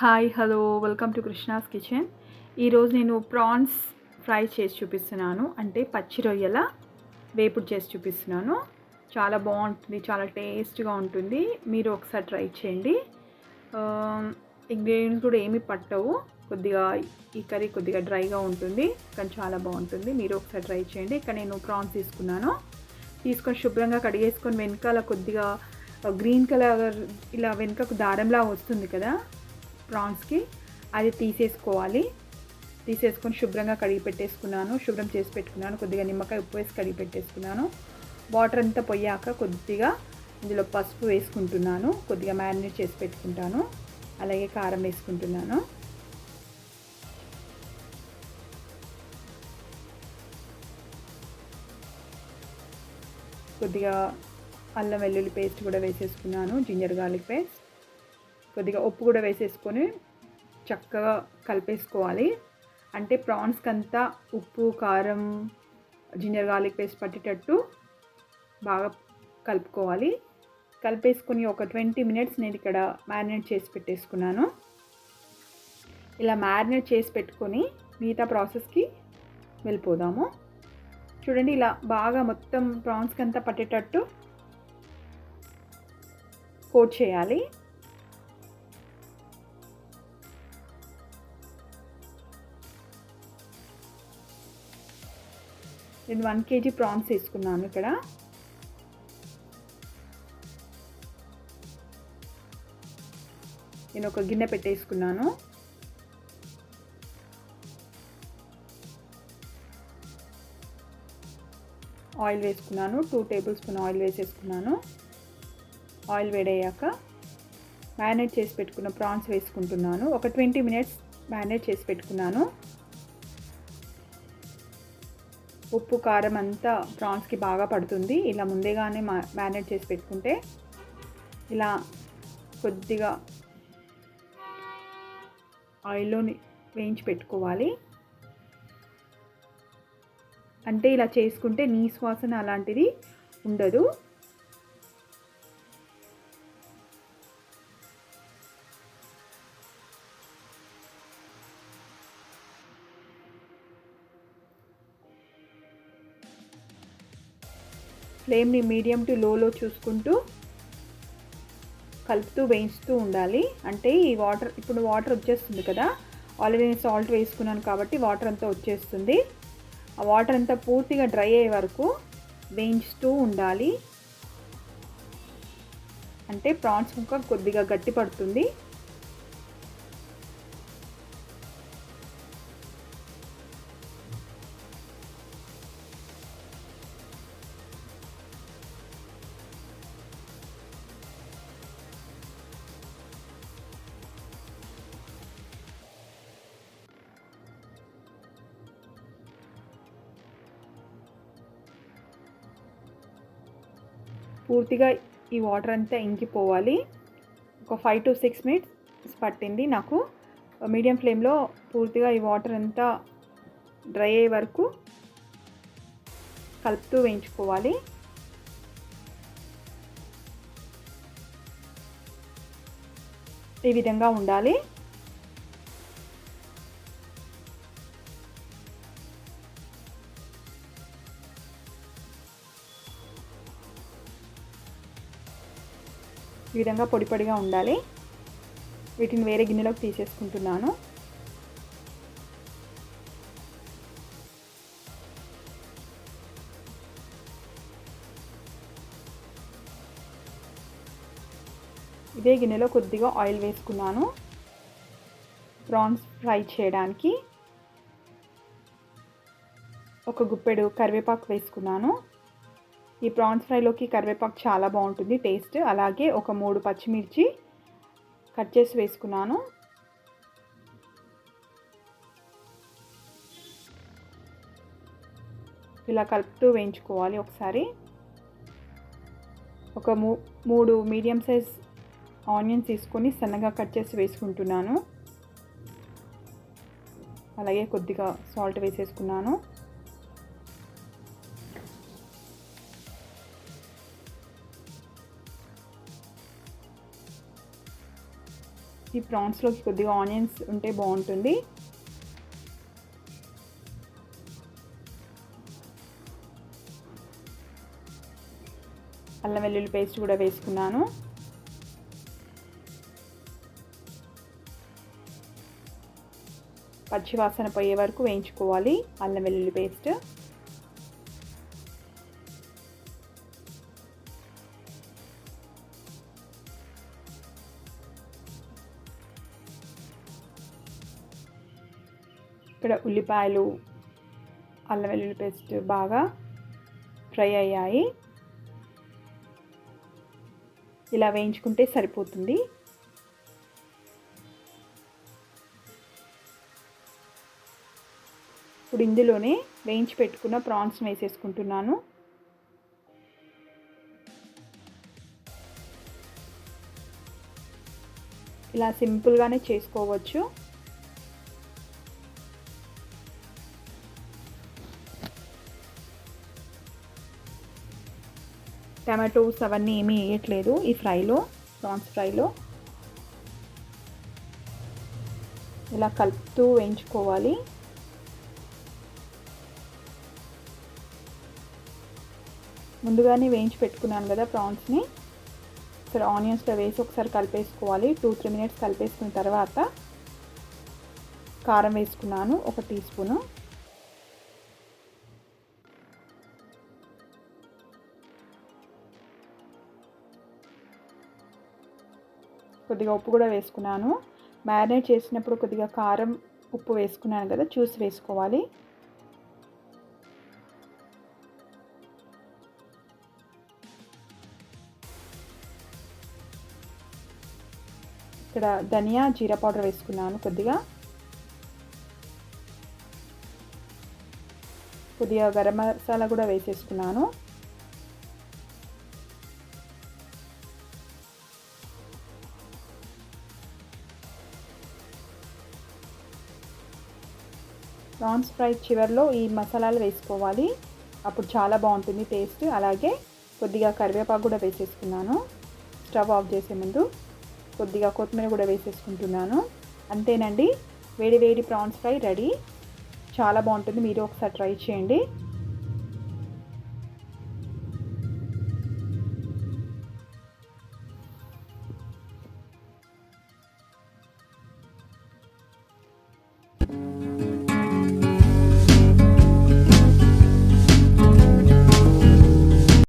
Hi hello welcome to Krishna's kitchen ఈరోజు నేను prawns fry చేసి చూపిస్తున్నాను. అంటే పచ్చి రొయ్యల వేపుడు చేసి చూపిస్తున్నాను. చాలా బాగుంటుంది చాలా టేస్ట్గా ఉంటుంది. మీరు ఒకసారి ట్రై చేయండి. ఇంగ్రీడియంట్స్ కూడా ఏమి పట్టవు. కొద్దిగా ఈ కర్రీ కొద్దిగా డ్రైగా ఉంటుంది కానీ చాలా బాగుంటుంది. మీరు ఒకసారి ట్రై చేయండి. ఇక్కడ నేను ప్రాన్స్ తీసుకున్నాను. తీసుకొని శుభ్రంగా కడిగేసుకొని వెనకాల కొద్దిగా గ్రీన్ కలర్ ఇలా వెనుకకు దారంలా వస్తుంది కదా ప్రాన్స్కి. అది తీసేసుకోవాలి. తీసేసుకొని శుభ్రంగా కడిగి పెట్టేసుకున్నాను. శుభ్రం చేసి పెట్టుకున్నాను. కొద్దిగా నిమ్మకాయ ఉప్పు వేసి కడిగి పెట్టేసుకున్నాను. వాటర్ అంతా పోయాక కొద్దిగా ఇందులో పసుపు వేసుకుంటున్నాను. కొద్దిగా మ్యారినేట్ చేసి పెట్టుకుంటాను. అలాగే కారం వేసుకుంటున్నాను. కొద్దిగా అల్లం వెల్లుల్లి పేస్ట్ కూడా వేసేసుకున్నాను. Ginger garlic paste. కొద్దిగా ఉప్పు కూడా వేసేసుకొని చక్కగా కలిపేసుకోవాలి. అంటే ప్రాన్స్కి అంతా ఉప్పు కారం జింజర్ గార్లిక్ పేస్ట్ పట్టేటట్టు బాగా కలుపుకోవాలి. కలిపేసుకుని ఒక ట్వంటీ మినిట్స్ నేను ఇక్కడ మ్యారినేట్ చేసి పెట్టేసుకున్నాను. ఇలా మ్యారినేట్ చేసి పెట్టుకొని మిగతా ప్రాసెస్కి వెళ్ళిపోదాము. చూడండి ఇలా బాగా మొత్తం ప్రాన్స్కి అంతా పట్టేటట్టు కోట్ చేయాలి. నేను వన్ కేజీ ప్రాన్స్ తీసుకున్నాను ఇక్కడ. నేను ఒక గిన్నె పెట్టేసుకున్నాను. ఆయిల్ వేసుకున్నాను. టూ టేబుల్ స్పూన్ ఆయిల్ వేసేసుకున్నాను. ఆయిల్ వేడయ్యాక మ్యారినేట్ చేసి పెట్టుకున్న ప్రాన్స్ వేసుకుంటున్నాను. ఒక ట్వంటీ మినిట్స్ మ్యారినేట్ చేసి పెట్టుకున్నాను. ఉప్పు కారం అంతా ప్రాన్స్కి బాగా పడుతుంది. ఇలా ముందేగానే మా మ్యారినేట్ చేసి పెట్టుకుంటే ఇలా కొద్దిగా ఆయిల్లో వేయించి పెట్టుకోవాలి. అంటే ఇలా చేసుకుంటే నీ శ్వాసన అలాంటిది ఉండదు. ఫ్లేమ్ని మీడియం టు లోలో చూసుకుంటూ కలుపుతూ వేయిస్తూ ఉండాలి. అంటే ఈ వాటర్ ఇప్పుడు వాటర్ వచ్చేస్తుంది కదా. ఆల్రెడీ నేను సాల్ట్ వేసుకున్నాను కాబట్టి వాటర్ అంతా వచ్చేస్తుంది. ఆ వాటర్ అంతా పూర్తిగా డ్రై అయ్యే వరకు వేయించుతూ ఉండాలి. అంటే ప్రాన్స్ ముక్క కొద్దిగా గట్టి పడుతుంది పూర్తిగా ఈ వాటర్ అంతా ఇంకిపోవాలి. ఒక ఫైవ్ టు సిక్స్ మినిట్స్ పట్టింది నాకు. మీడియం ఫ్లేమ్లో పూర్తిగా ఈ వాటర్ అంతా డ్రై అయ్యే వరకు కలుపుతూ వేయించుకోవాలి. ఈ విధంగా ఉండాలి. ఈ విధంగా పొడి పొడిగా ఉండాలి. వీటిని వేరే గిన్నెలోకి తీసేసుకుంటున్నాను. ఇదే గిన్నెలో కొద్దిగా ఆయిల్ వేసుకున్నాను. ప్రాన్స్ ఫ్రై చేయడానికి ఒక గుప్పెడు కరివేపాకు వేసుకున్నాను. ఈ ప్రాన్స్ ఫ్రైలోకి కరివేపాకు చాలా బాగుంటుంది టేస్ట్. అలాగే ఒక మూడు పచ్చిమిర్చి కట్ చేసి వేసుకున్నాను. ఇలా కలుపుతూ వేయించుకోవాలి ఒకసారి. ఒక మూ మూడు మీడియం సైజ్ ఆనియన్స్ తీసుకొని సన్నగా కట్ చేసి వేసుకుంటున్నాను. అలాగే కొద్దిగా సాల్ట్ వేసేసుకున్నాను. ఈ ప్రాన్స్లోకి కొద్దిగా ఆనియన్స్ ఉంటే బాగుంటుంది. అల్లం వెల్లుల్లి పేస్ట్ కూడా వేసుకున్నాను. పచ్చివాసన పోయే వరకు వేయించుకోవాలి అల్లం వెల్లుల్లి పేస్ట్. ఇక్కడ ఉల్లిపాయలు అల్లం వెల్లుల్లి పేస్ట్ బాగా ఫ్రై అయ్యాయి. ఇలా వేయించుకుంటే సరిపోతుంది. ఇప్పుడు ఇందులోనే వేయించి పెట్టుకున్న ప్రాన్స్ వేసేసుకుంటున్నాను. ఇలా సింపుల్గానే చేసుకోవచ్చు. టమాటోస్ అవన్నీ ఏమీ వేయట్లేదు ఈ ఫ్రైలో ప్రాన్స్ ఫ్రైలో. ఇలా కలుపుతూ వేయించుకోవాలి. ముందుగానే వేయించి పెట్టుకున్నాను కదా ప్రాన్స్ని. సరే ఆనియన్స్లో వేసి ఒకసారి కలిపేసుకోవాలి. టూ త్రీ మినిట్స్ కలిపేసుకున్న తర్వాత కారం వేసుకున్నాను ఒక టీ స్పూను. కొద్దిగా ఉప్పు కూడా వేసుకున్నాను. మ్యారినేట్ చేసినప్పుడు కొద్దిగా కారం ఉప్పు వేసుకున్నాను కదా చూసి వేసుకోవాలి. ఇక్కడ ధనియా జీరా పౌడర్ వేసుకున్నాను కొద్దిగా. కొద్దిగా గరం మసాలా కూడా వేసేసుకున్నాను. ప్రాన్స్ ఫ్రై చివరిలో ఈ మసాలాలు వేసుకోవాలి. అప్పుడు చాలా బాగుంటుంది టేస్ట్. అలాగే కొద్దిగా కరివేపాకు కూడా వేసేసుకున్నాను. స్టవ్ ఆఫ్ చేసే ముందు కొద్దిగా కొత్తిమీర కూడా వేసేసుకుంటున్నాను. అంతేనండి వేడి వేడి ప్రాన్స్ ఫ్రై రెడీ. చాలా బాగుంటుంది మీరు ఒకసారి ట్రై చేయండి.